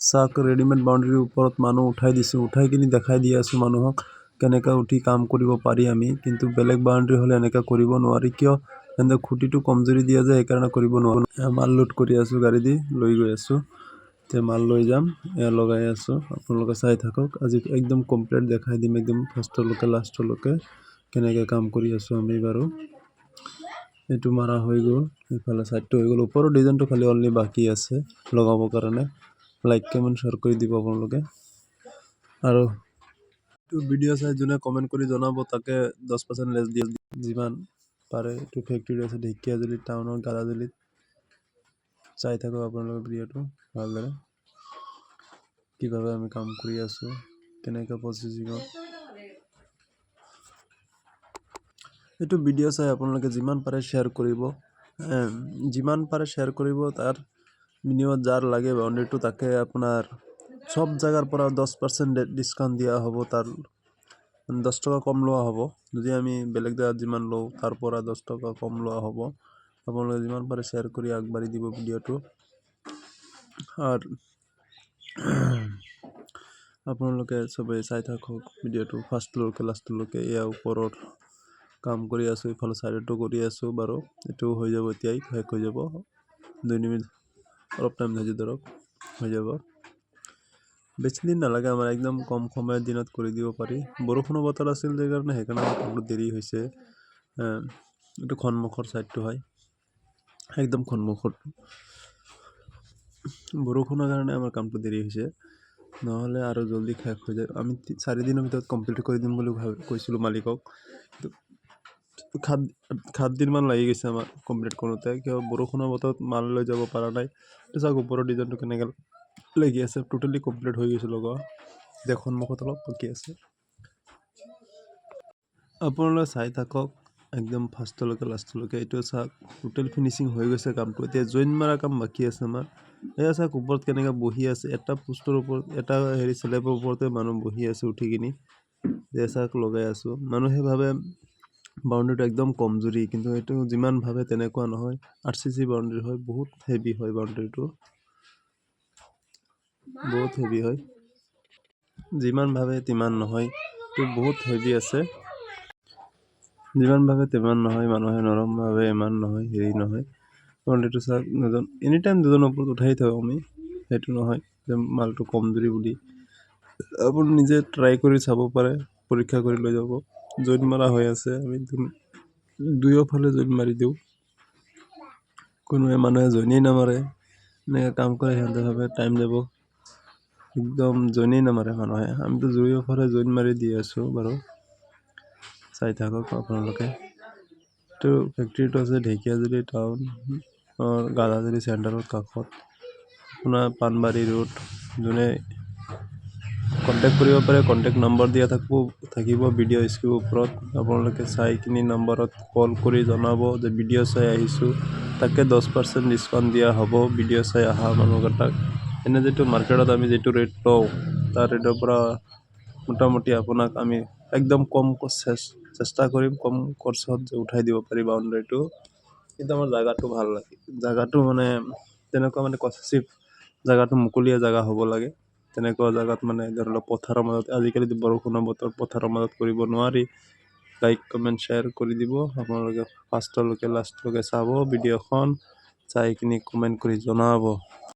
চাওক ৰেডিমেড বাউণ্ডেৰীৰ ওপৰত মানুহ উঠাই দিছোঁ। উঠাই কিনি দেখাই দি আছোঁ মানুহক কেনেকৈ উঠি কাম কৰিব পাৰি আমি, কিন্তু বেলেগ বাউণ্ডেৰী হ'লে এনেকৈ কৰিব নোৱাৰি। কিয়? সিহঁতে খুঁটিটো কমজুৰি দিয়ে যে সেইকাৰণে কৰিব নোৱাৰোঁ। মাল লোড কৰি আছোঁ, গাড়ী দি লৈ গৈ আছোঁ। এতিয়া মাল লৈ যাম এয়া লগাই আছোঁ। আপোনালোকে চাই থাকক, আজি একদম কমপ্লিট দেখাই দিম, একদম ফাৰ্ষ্টলৈকে, লাষ্টলৈকে কেনেকৈ কাম কৰি আছোঁ আমি বাৰু। এইটো মাৰা হৈ গ'ল এইফালে ছাইডটো হৈ গ'ল। ওপৰৰ ডিজাইনটো খালি অনলি বাকী আছে, লগাবৰ কাৰণে। লাইক কমেণ্ট শ্বেয়াৰ কৰি দিব আপোনালোকে? আৰু এইটো ভিডিঅ' চাই যোনে কমেণ্ট কৰি জনাব, তাকে দহ পাৰ্চেণ্ট লেছ দিয়ে যিমান পাৰে এইটো ফেক্টৰী আছে ঢেকীয়াজুলি টাউনৰ গাৰাজুলিত চাই থাকক আপোনালোকে ভিডিঅ'টো ভালদৰে। কিভাৱে আমি কাম কৰি আছোঁ, কেনেকৈ প্ৰচেচিঙত এইটো ভিডিঅ' চাই আপোনালোকে যিমান পাৰে শ্বেয়াৰ কৰিব যিমান পাৰে শ্বেয়াৰ কৰিব, তাৰ বিনিময়ত যাৰ লাগে বাউণ্ডেৰীটো তাকে আপোনাৰ চব জেগাৰ পৰা দহ পাৰ্চেণ্ট ডিছকাউণ্ট দিয়া হ'ব তাৰ মানে দহ টকা কম লোৱা হ'ব। যদি আমি বেলেগ জেগাত যিমান লওঁ তাৰ পৰা দহ টকা কম লোৱা হ'ব। আপোনালোকে যিমান পাৰে শ্বেয়াৰ কৰি আগবাঢ়ি দিব ভিডিঅ'টো আৰু আপোনালোকে চবেই চাই থাকক ভিডিঅ'টো ফাৰ্ষ্টলৈকে লাষ্টলৈকে এয়া ওপৰৰ কাম কৰি আছোঁ ইফালে ছাইডতো কৰি আছোঁ বাৰু এইটো হৈ যাব এতিয়াই শেষ হৈ যাব। দুই মিনিট অলপ টাইম ধৈৰ্য ধৰক, হৈ যাব। বেছি দিন নালাগে আমাৰ, একদম কম সময়ৰ দিনত কৰি দিব পাৰি। বৰষুণৰ বতৰ আছিল সেইকাৰণে আমাৰ কামটো দেৰি হৈছে। এইটো সন্মুখৰ ছাইডটো হয়। একদম সন্মুখত বৰষুণৰ কাৰণে আমাৰ কামটো দেৰি হৈছে। নহ'লে আৰু জলদি শেষ হৈ যায়। আমি চাৰিদিনৰ ভিতৰত কমপ্লিট কৰি দিম বুলি ভাবি, কৈছিলোঁ মালিকক। সাত সাতদিনমান লাগি গৈছে আমাৰ কমপ্লিট কৰোঁতে। কিয়? বৰষুণৰ বতৰত মাল লৈ যাব পৰা নাই। চাওক, ওপৰৰ ডিজাইনটো কেনেকৈ লাগি আছে। ট'টেলি কমপ্লিট হৈ গৈছে লগোৱা এতিয়া সন্মুখত অলপ বাকী আছে। আপোনালোকে চাই থাকক, একদম ফাৰ্ষ্টলৈকে, লাষ্টলৈকে। এইটো চাওক টোটেল ফিনিচিং হৈ গৈছে কামটো। এতিয়া জইন মাৰা কাম বাকী আছে আমাৰ। এয়া চাওক, ওপৰত কেনেকৈ বহি আছে। এটা পোষ্টৰ ওপৰত, এটা হেৰি চেলেবৰ ওপৰতে মানুহ বহি আছে উঠি কিনি। এয়া চাওক, লগাই আছোঁ। মানুহে ভাবে বাউণ্ডেৰীটো একদম কমজুৰি, কিন্তু এইটো যিমান ভাবে তেনেকুৱা নহয়। আৰ চি চি বাউণ্ডেৰী হয়, বহুত হেভি হয় বাউণ্ডেৰীটো। বহুত হেভি হয়। যিমান ভাবে তিমান নহয়, এইটো বহুত হেভি আছে। যিমান ভাবে তিমান নহয়, মানুহে নৰম ভাবে, ইমান নহয়, হেৰি নহয়। বাউণ্ডেৰীটো চাওক, দুজন এনি টাইম দুজনৰ ওপৰত উঠাই থাকোঁ আমি, সেইটো নহয় যে মালটো কমজুৰি বুলি। আপুনি নিজে ট্ৰাই কৰি চাব পাৰে, পৰীক্ষা কৰি লৈ যাব। জইন মাৰা হৈ আছে, আমি দুয়োফালে জইন মাৰি দিওঁ। কোনোৱে মানুহে জইনেই নামাৰে, এনেকৈ কাম কৰে, সিহঁতে ভাবে টাইম যাব। একদম জইনেই নামাৰে মানুহে। আমিতো দুয়োফালে জইন মাৰি দি আছোঁ বাৰু। চাই থাকক আপোনালোকে। এইটো ফেক্টৰীটো আছে ঢেকীয়াজুলি টাউন গালাজুলি চেণ্টাৰৰ কাষত। আপোনাৰ পাণবাৰী ৰোড যোনে কণ্টেক্ট কৰিব পাৰে কণ্টেক্ট নম্বৰ দিয়া থাকিব থাকিব ভিডিঅ' স্ক্ৰীনৰ ওপৰত। আপোনালোকে চাই কিনি নম্বৰত কল কৰি জনাব যে ভিডিঅ' চাই আহিছোঁ। তাকে দহ পাৰ্চেণ্ট ডিছকাউণ্ট দিয়া হ'ব ভিডিঅ' চাই অহা মানুহকেইটাক এনে যিটো মাৰ্কেটত আমি যিটো ৰেট লওঁ, তাৰ ৰেটৰ পৰা মোটামুটি আপোনাক আমি একদম কম চেষ্টা কৰিম, কম খৰচত যে উঠাই দিব পাৰি বাউণ্ডেৰীটো কিন্তু আমাৰ জেগাটো ভালো লাগে। জেগাটো মানে তেনেকুৱা মানে কনচেচিভ জেগাটো মুকলিয়া জেগা হ'ব লাগে। তেনেকুৱা জেগাত মানে ধৰি লওক পথাৰৰ মাজত আজিকালিতো বৰষুণৰ বতৰ পথাৰৰ মাজত কৰিব নোৱাৰি। লাইক কমেণ্ট শ্বেয়াৰ কৰি দিব। আপোনালোকে ফাৰ্ষ্টলৈকে লাষ্টলৈকে চাব ভিডিঅ'খন চাই কিনি কমেণ্ট কৰি জনাব।